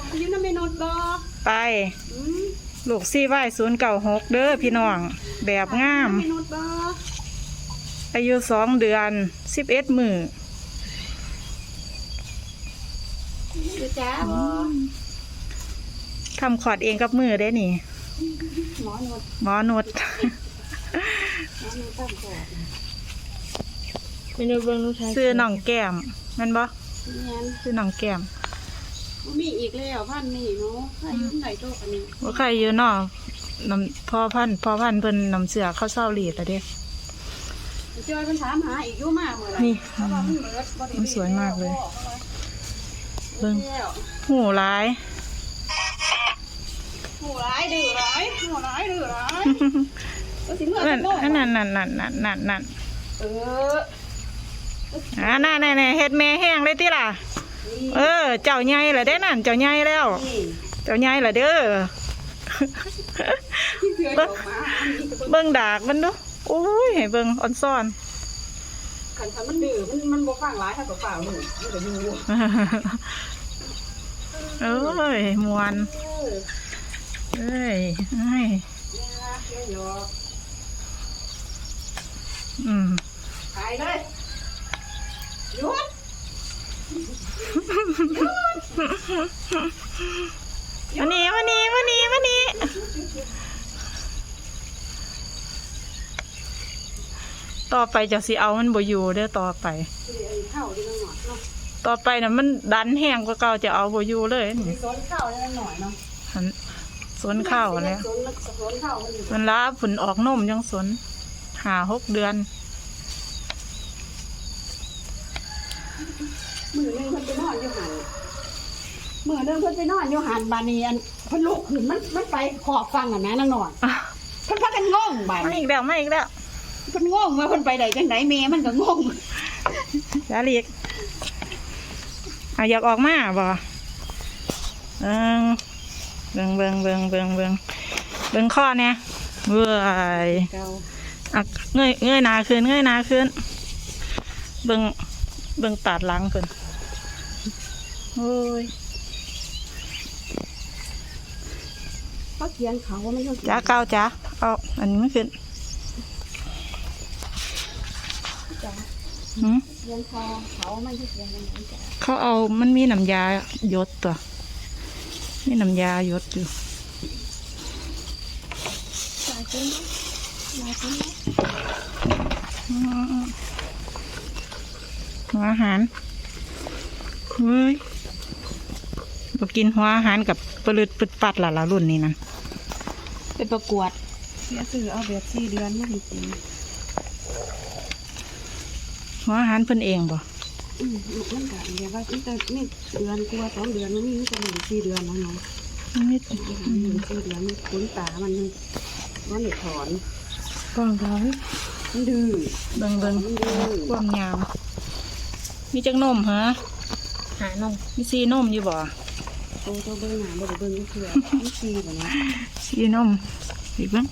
อยืนน้ำเมนดบ่ไปอืมลูกซี่ไหวศูนย์เก่าหกเด้อพี่น้อง แบบงามน้ำเมนดบ่อายุสองเดือนสิบเอ็ดมือเดี๋ยวจ้าบ่ทำขอดเองกับมือได้นี่ หมอนวดหมอนุด หมอนวดตั้งก่อนเมนูเบิ้งลูกชายซื้อน้องแก้มแมันบ่เงี้ยซื้อน้องแก้ม มีอีกแล้วพันนี่เนาะถ้ายืนไหนโตอันนี้ว่าใครอยู่เนอกน้ำพ่อพันธุ์พ่อพันธุ์เพิ่นน้ำเสือเข้าเศร้าหลีดแล้วเด้จอยเพิ่นถามหาอีกอยู่มากเมื่อไหร่นี่ เพราะว่ามันเบิดบ่ได้มันสวยมากเลย เบิ่งแล้วหูร้าย หูร้ายดื้อร้ายหูร้ายดื้อร้ายก็สิเมื่อนั่นจะโดอันนั่นนั่นนั่นนั่นนั่นนั่นเออ อ่านั่นนั่นนั่นเฮ็ดแม่แห้งเลยติล่ะนี่ เออ เจ้าใหญ่ละเด้นั่น เจ้าใหญ่แล้วนี่เจ้าใหญ่ละเด้อที่เพื่อนออกมาอันนี้ก็เบิ่งเบิ่งดากมันดูโอ้ยให้เบิ่งอ่อนซ่อนคันคันมันดื้อมันมันบ่ฟังหลายถ้าเปล่าๆหนูมันก็อยู่เอ้ยมวนเออเอ้ยเอ้ยเนี่ยนะเดี๋ยวหยอกอืมถ่ายเลยหยุด วันนี้วันนี้วันนี้วันนี้ต่อไปจะสิเอามันบ่อยู่เด้อต่อไปเดี๋ยวอีกเข้าดีหน่อยเนาะต่อไปน่ะมันดันแห้งกว่าเก่าจะเอาบ่อยู่เลยมีนี่สวนเข้าได้หน่อยเนาะหันสวนข้าวแล้วสวนสวนเข้ามันอยู่มันลาผุนออกนมยังสนหาหกเดือน มือหนึงเพิ่นไปนอนอยู่หันมือหนึงเพิ่นไปนอนอยู่หันบานีอันเพิ่นลุกขึ้นมันมันไปขอบฟังอะนะนางนอนอะเพิ่นพากันงงบาดมานี้อีกแล้วมาอีกแล้วเพิ่นงงว่าเพิ่นไปได้จังไดแม่มันก็งงยาลีกอะอยากออกมาบ่เบิ่งเบิ่งเบิ่งเบิ่งเบิ่งเบิ่งเบิ่งข้อเนี่ยเว้ยเก่าอะเงยเงยหนาขึ้นเงยหนาขึ้นเบิ่งเบิ่งตัดหลังเพิ่น โอ้ยเขาเขียนเขาว่ามันเขาเขียนจ้าเก้าจ้าเอาอันนี้ไม่ขึ้นจ้ะหืมเขียนเขาเขามันเขาเขียนยังไงจ้ะเขาเอามันมีน้ำยาหยดตัวมีน้ำยาหยดอยู่ลายขึ้นลายขึ้นอืมหัวอาหารเฮ้ย บกินหัวอาหารกับปลืดปึดปัดละละรุ่นนี้นะไปประกวดเสียสื่อเอาแบบสี่เดือนไม่จริงหัวอาหารเพิ่นเองบ่อืมมันก็เดี๋ยวว่าตั้งแต่นี่เดือนกว่าสองเดือนมันมีมันจะหนึ่งสี่เดือนแล้วเนาะนิดหนึ่งสี่เดือนมันขนตามันมันหนีถอนก้องร้อยมันดื้อเบิ่งเบิ่งมันดื้อความยาวมีจักนมฮะหานมมีซีนมอยู่บ่โตโตเบิ้งหนาบ่ได้เบิ้งก็คือมันสี่แบบนี้ซีนมอีกเบิ่ง